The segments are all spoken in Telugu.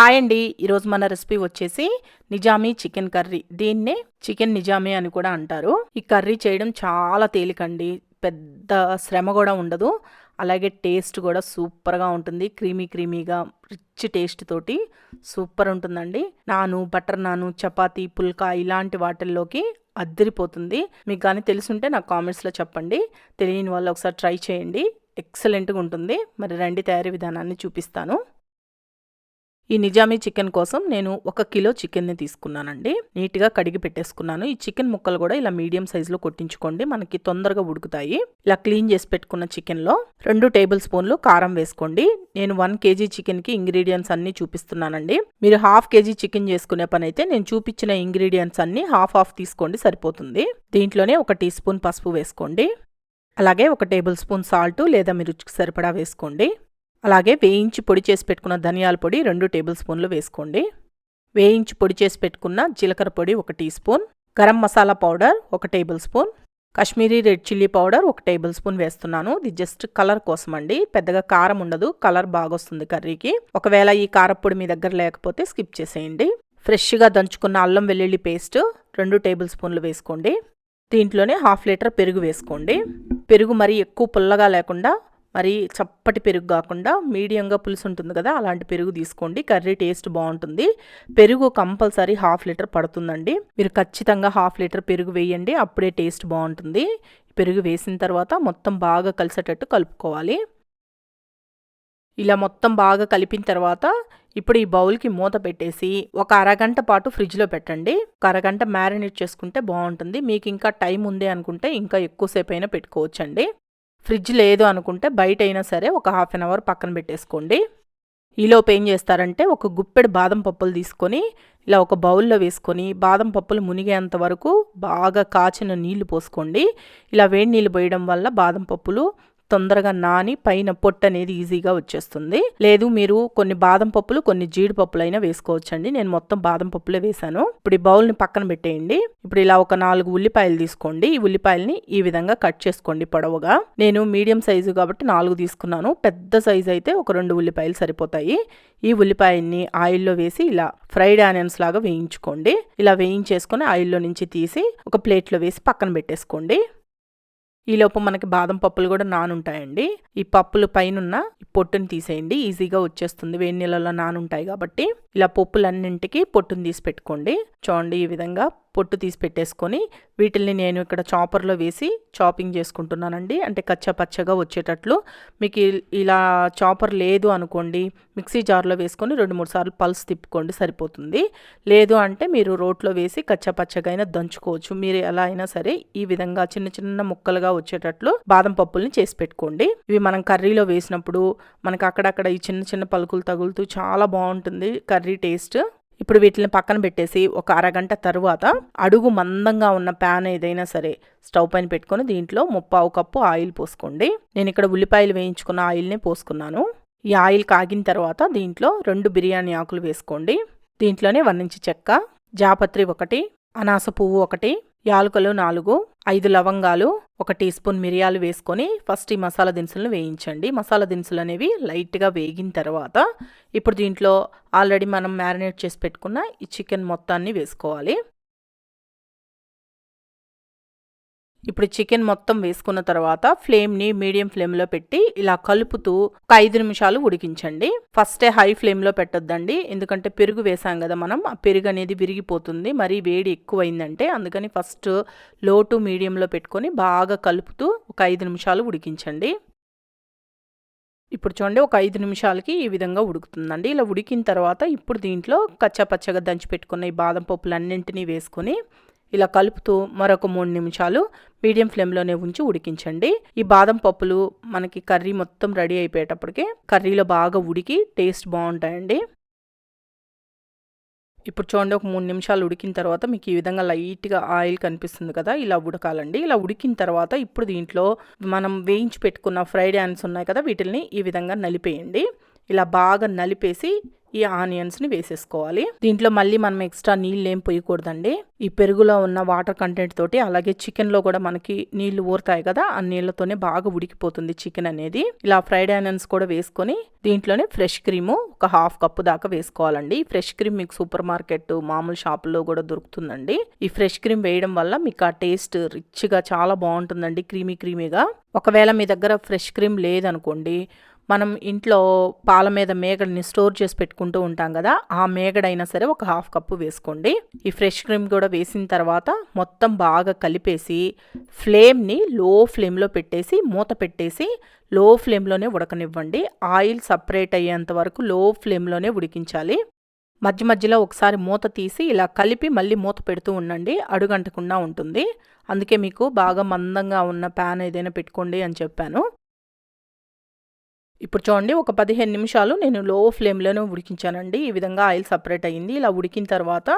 హాయ్ అండి. ఈరోజు మన రెసిపీ వచ్చేసి నిజామీ చికెన్ కర్రీ. దీన్నే చికెన్ నిజామీ అని కూడా అంటారు. ఈ కర్రీ చేయడం చాలా తేలికండి. పెద్ద శ్రమ కూడా ఉండదు. అలాగే టేస్ట్ కూడా సూపర్గా ఉంటుంది. క్రీమీ క్రీమీగా రిచ్ టేస్ట్ తోటి సూపర్ ఉంటుందండి. నాను బటర్ నాను చపాతీ పుల్కా ఇలాంటి వాటిల్లోకి అద్దరిపోతుంది. మీకు కానీ తెలుసుంటే నాకు కామెంట్స్లో చెప్పండి. తెలియని వాళ్ళు ఒకసారి ట్రై చేయండి. ఎక్సలెంట్గా ఉంటుంది. మరి రండి తయారీ విధానాన్ని చూపిస్తాను. ఈ నిజామీ చికెన్ కోసం నేను ఒక కిలో చికెన్ని తీసుకున్నానండి. నీట్గా కడిగి పెట్టేసుకున్నాను. ఈ చికెన్ ముక్కలు కూడా ఇలా మీడియం సైజులో కొట్టించుకోండి. మనకి తొందరగా ఉడుకుతాయి. ఇలా క్లీన్ చేసి పెట్టుకున్న చికెన్లో రెండు టేబుల్ స్పూన్లు కారం వేసుకోండి. నేను వన్ కేజీ చికెన్కి ఇంగ్రీడియంట్స్ అన్నీ చూపిస్తున్నానండి. మీరు హాఫ్ కేజీ చికెన్ చేసుకునే పని అయితే నేను చూపించిన ఇంగ్రీడియంట్స్ అన్నీ హాఫ్ హాఫ్ తీసుకోండి సరిపోతుంది. దీంట్లోనే ఒక టీ స్పూన్ పసుపు వేసుకోండి. అలాగే ఒక టేబుల్ స్పూన్ సాల్ట్ లేదా మీరు రుచికి సరిపడా వేసుకోండి. అలాగే వేయించి పొడి చేసి పెట్టుకున్న ధనియాల పొడి రెండు టేబుల్ స్పూన్లు వేసుకోండి. వేయించి పొడి చేసి పెట్టుకున్న జీలకర్ర పొడి ఒక teaspoon garam masala powder ఒక tablespoon Kashmiri red chilli powder ఒక టేబుల్ స్పూన్ వేస్తున్నాను. ఇది జస్ట్ కలర్ కోసం అండి పెద్దగా కారం ఉండదు కలర్ బాగొస్తుంది కర్రీకి. ఒకవేళ ఈ కారపొడి మీ దగ్గర లేకపోతే స్కిప్ చేసేయండి. ఫ్రెష్గా దంచుకున్న అల్లం వెల్లుల్లి పేస్ట్ రెండు టేబుల్ స్పూన్లు వేసుకోండి. దీంట్లోనే హాఫ్ లీటర్ పెరుగు వేసుకోండి. పెరుగు మరీ ఎక్కువ పుల్లగా లేకుండా మరి చప్పటి పెరుగు కాకుండా మీడియంగా పులుసు ఉంటుంది కదా అలాంటి పెరుగు తీసుకోండి. కర్రీ టేస్ట్ బాగుంటుంది. పెరుగు కంపల్సరీ హాఫ్ లీటర్ పడుతుందండి. మీరు ఖచ్చితంగా హాఫ్ లీటర్ పెరుగు వేయండి అప్పుడే టేస్ట్ బాగుంటుంది. పెరుగు వేసిన తర్వాత మొత్తం బాగా కలిసేటట్టు కలుపుకోవాలి. ఇలా మొత్తం బాగా కలిపిన తర్వాత ఇప్పుడు ఈ బౌల్కి మూత పెట్టేసి ఒక అరగంట పాటు ఫ్రిడ్జ్లో పెట్టండి. ఒక అరగంట మ్యారినేట్ చేసుకుంటే బాగుంటుంది. మీకు ఇంకా టైం ఉంది అనుకుంటే ఇంకా ఎక్కువసేపు అయినా పెట్టుకోవచ్చండి. ఫ్రిడ్జ్ లేదు అనుకుంటే బయట అయినా సరే ఒక హాఫ్ అన్ అవర్ పక్కన పెట్టేసుకోండి. ఈలోపు ఏం చేస్తారంటే ఒక గుప్పెడు బాదం పప్పులు తీసుకొని ఇలా ఒక బౌల్లో వేసుకొని బాదం పప్పులు మునిగేంత వరకు బాగా కాచిన నీళ్ళు పోసుకోండి. ఇలా వేడి నీళ్ళు పోయడం వల్ల బాదం పప్పులు తొందరగా నాని పైన పొట్టు అనేది ఈజీగా వచ్చేస్తుంది. లేదు మీరు కొన్ని బాదం పప్పులు కొన్ని జీడిపప్పులు అయినా వేసుకోవచ్చండి. నేను మొత్తం బాదం పప్పులే వేసాను ఇప్పుడు ఈ బౌల్ని పక్కన పెట్టేయండి. ఇప్పుడు ఇలా ఒక నాలుగు ఉల్లిపాయలు తీసుకోండి. ఈ ఉల్లిపాయల్ని ఈ విధంగా కట్ చేసుకోండి పొడవుగా. నేను మీడియం సైజు కాబట్టి నాలుగు తీసుకున్నాను. పెద్ద సైజు అయితే ఒక రెండు ఉల్లిపాయలు సరిపోతాయి. ఈ ఉల్లిపాయల్ని ఆయిల్లో వేసి ఇలా ఫ్రైడ్ ఆనియన్స్ లాగా వేయించుకోండి. ఇలా వేయించేసుకొని ఆయిల్లో నుంచి తీసి ఒక ప్లేట్లో వేసి పక్కన పెట్టేసుకోండి. ఈలోపు మనకి బాదం పప్పులు కూడా నానుంటాయండి. ఈ పప్పులు పైన ఈ పొట్టుని తీసేయండి. ఈజీగా వచ్చేస్తుంది. వేడి నీళ్ళలో నానుంటాయి కాబట్టి ఇలా పప్పులన్నింటికి పొట్టుని తీసి పెట్టుకోండి. చూడండి ఈ విధంగా పొట్టు తీసి పెట్టేసుకొని వీటిల్ని నేను ఇక్కడ చాపర్లో వేసి చాపింగ్ చేసుకుంటున్నానండి. అంటే కచ్చా పచ్చగా వచ్చేటట్లు. మీకు ఇలా చాపర్ లేదు అనుకోండి మిక్సీ జార్లో వేసుకొని రెండు మూడు సార్లు పల్స్ తిప్పుకోండి సరిపోతుంది. లేదు అంటే మీరు రోట్లో వేసి కచ్చా పచ్చగా అయినా దంచుకోవచ్చు. మీరు ఎలా అయినా సరే ఈ విధంగా చిన్న చిన్న ముక్కలుగా వచ్చేటట్లు బాదం పప్పుల్ని చేసి పెట్టుకోండి. ఇవి మనం కర్రీలో వేసినప్పుడు మనకు అక్కడక్కడ ఈ చిన్న చిన్న పలుకులు తగులుతూ చాలా బాగుంటుంది కర్రీ టేస్ట్. ఇప్పుడు వీటిని పక్కన పెట్టేసి ఒక అరగంట తరువాత అడుగు మందంగా ఉన్న ప్యాన్ ఏదైనా సరే స్టవ్ పైన పెట్టుకొని దీంట్లో ముప్పావు కప్పు ఆయిల్ పోసుకోండి. నేను ఇక్కడ ఉల్లిపాయలు వేయించుకున్న ఆయిల్ని పోసుకున్నాను. ఈ ఆయిల్ కాగిన తర్వాత దీంట్లో రెండు బిర్యానీ ఆకులు వేసుకోండి. దీంట్లోనే వన్ ఇంచు చెక్క జాపత్రి ఒకటి అనాస పువ్వు ఒకటి యాలకులు నాలుగు ఐదు లవంగాలు ఒక టీ స్పూన్ మిరియాలు వేసుకొని ఫస్ట్ ఈ మసాలా దినుసులను వేయించండి. మసాలా దినుసులు అనేవి లైట్గా వేగిన తర్వాత ఇప్పుడు దీంట్లో ఆల్రెడీ మనం మ్యారినేట్ చేసి పెట్టుకున్న ఈ చికెన్ మొత్తాన్ని వేసుకోవాలి. ఇప్పుడు చికెన్ మొత్తం వేసుకున్న తర్వాత ఫ్లేమ్ని మీడియం ఫ్లేమ్లో పెట్టి ఇలా కలుపుతూ ఒక ఐదు నిమిషాలు ఉడికించండి. ఫస్టే హై ఫ్లేమ్లో పెట్టొద్దండి. ఎందుకంటే పెరుగు వేసాం కదా మనం ఆ పెరుగు అనేది విరిగిపోతుంది. మరీ వేడి ఎక్కువైందంటే అందుకని ఫస్ట్లో టు మీడియంలో పెట్టుకొని బాగా కలుపుతూ ఒక ఐదు నిమిషాలు ఉడికించండి. ఇప్పుడు చూడండి ఒక ఐదు నిమిషాలకి ఈ విధంగా ఉడుకుతుందండి. ఇలా ఉడికిన తర్వాత ఇప్పుడు దీంట్లో కచ్చపచ్చగా దంచి పెట్టుకున్న ఈ బాదం పప్పులన్నింటినీ వేసుకొని ఇలా కలుపుతూ మరొక మూడు నిమిషాలు మీడియం ఫ్లేమ్లోనే ఉంచి ఉడికించండి. ఈ బాదం పప్పులు మనకి కర్రీ మొత్తం రెడీ అయిపోయేటప్పటికే కర్రీలో బాగా ఉడికి టేస్ట్ బాగుంటాయండి. ఇప్పుడు చూడండి ఒక మూడు నిమిషాలు ఉడికిన తర్వాత మీకు ఈ విధంగా లైట్గా ఆయిల్ కనిపిస్తుంది కదా ఇలా ఉడకాలండి. ఇలా ఉడికిన తర్వాత ఇప్పుడు దీంట్లో మనం వేయించి పెట్టుకున్న ఫ్రైడ్ యాన్స్ ఉన్నాయి కదా వీటిల్ని ఈ విధంగా నలిపేయండి. ఇలా బాగా నలిపేసి ఈ ఆనియన్స్ని వేసేసుకోవాలి. దీంట్లో మళ్ళీ మనం ఎక్స్ట్రా నీళ్ళు ఏం పోయకూడదండి. ఈ పెరుగులో ఉన్న వాటర్ కంటెంట్ తోటి అలాగే చికెన్లో కూడా మనకి నీళ్ళు ఊరుతాయి కదా ఆ నీళ్ళతోనే బాగా ఉడికిపోతుంది చికెన్ అనేది. ఇలా ఫ్రైడ్ ఆనియన్స్ కూడా వేసుకొని దీంట్లోనే ఫ్రెష్ క్రీము ఒక హాఫ్ కప్పు దాకా వేసుకోవాలండి. ఫ్రెష్ క్రీమ్ మీకు సూపర్ మార్కెట్ మామూలు షాపుల్లో కూడా దొరుకుతుందండి. ఈ ఫ్రెష్ క్రీమ్ వేయడం వల్ల మీకు ఆ టేస్ట్ రిచ్గా చాలా బాగుంటుందండి క్రీమీ క్రీమీగా. ఒకవేళ మీ దగ్గర ఫ్రెష్ క్రీమ్ లేదనుకోండి మనం ఇంట్లో పాల మీద మేగడని స్టోర్ చేసి పెట్టుకుంటూ ఉంటాం కదా ఆ మేగడైనా సరే ఒక హాఫ్ కప్పు వేసుకోండి. ఈ ఫ్రెష్ క్రీమ్ కూడా వేసిన తర్వాత మొత్తం బాగా కలిపేసి ఫ్లేమ్ని లో ఫ్లేమ్లో పెట్టేసి మూత పెట్టేసి లో ఫ్లేమ్లోనే ఉడకనివ్వండి. ఆయిల్ సపరేట్ అయ్యేంత వరకు లో ఫ్లేమ్లోనే ఉడికించాలి. మధ్య మధ్యలో ఒకసారి మూత తీసి ఇలా కలిపి మళ్ళీ మూత పెడుతూ ఉండండి. అడుగంటకుండా ఉంటుంది. అందుకే మీకు బాగా మందంగా ఉన్న ప్యాన్ ఏదైనా పెట్టుకోండి అని చెప్పాను. ఇప్పుడు చూడండి ఒక పదిహేను నిమిషాలు నేను లో ఫ్లేమ్లోనే ఉడికించానండి. ఈ విధంగా ఆయిల్ సపరేట్ అయ్యింది. ఇలా ఉడికిన తర్వాత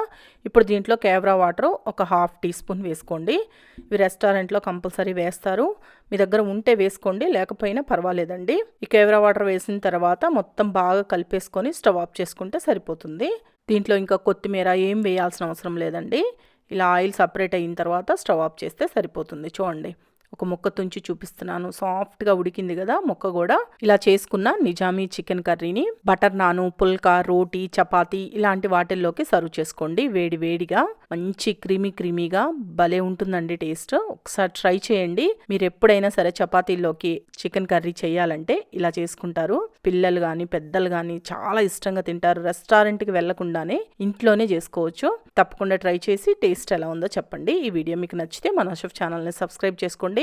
ఇప్పుడు దీంట్లో కేవరా వాటర్ ఒక హాఫ్ టీ స్పూన్ వేసుకోండి. ఇవి రెస్టారెంట్లో కంపల్సరీ వేస్తారు. మీ దగ్గర ఉంటే వేసుకోండి లేకపోయినా పర్వాలేదండి. ఈ కేవరా వాటర్ వేసిన తర్వాత మొత్తం బాగా కలిపేసుకొని స్టవ్ ఆఫ్ చేసుకుంటే సరిపోతుంది. దీంట్లో ఇంకా కొత్తిమీర ఏం వేయాల్సిన అవసరం లేదండి. ఇలా ఆయిల్ సపరేట్ అయిన తర్వాత స్టవ్ ఆఫ్ చేస్తే సరిపోతుంది. చూడండి. ఒక ముక్క తుంచి చూపిస్తున్నాను. సాఫ్ట్గా ఉడికింది కదా ముక్క కూడా. ఇలా చేసుకున్న నిజామీ చికెన్ కర్రీని బటర్ నాను పుల్కా రోటీ చపాతి ఇలాంటి వాటిల్లోకి సర్వ్ చేసుకోండి. వేడి వేడిగా మంచి క్రీమీ క్రీమీగా భలే ఉంటుందండి టేస్ట్. ఒకసారి ట్రై చేయండి. మీరు ఎప్పుడైనా సరే చపాతీల్లోకి చికెన్ కర్రీ చేయాలంటే ఇలా చేసుకుంటారు. పిల్లలు కానీ పెద్దలు కానీ చాలా ఇష్టంగా తింటారు. రెస్టారెంట్కి వెళ్ళకుండానే ఇంట్లోనే చేసుకోవచ్చు. తప్పకుండా ట్రై చేసి టేస్ట్ ఎలా ఉందో చెప్పండి. ఈ వీడియో మీకు నచ్చితే మన షెఫ్ ఛానల్ని సబ్స్క్రైబ్ చేసుకోండి.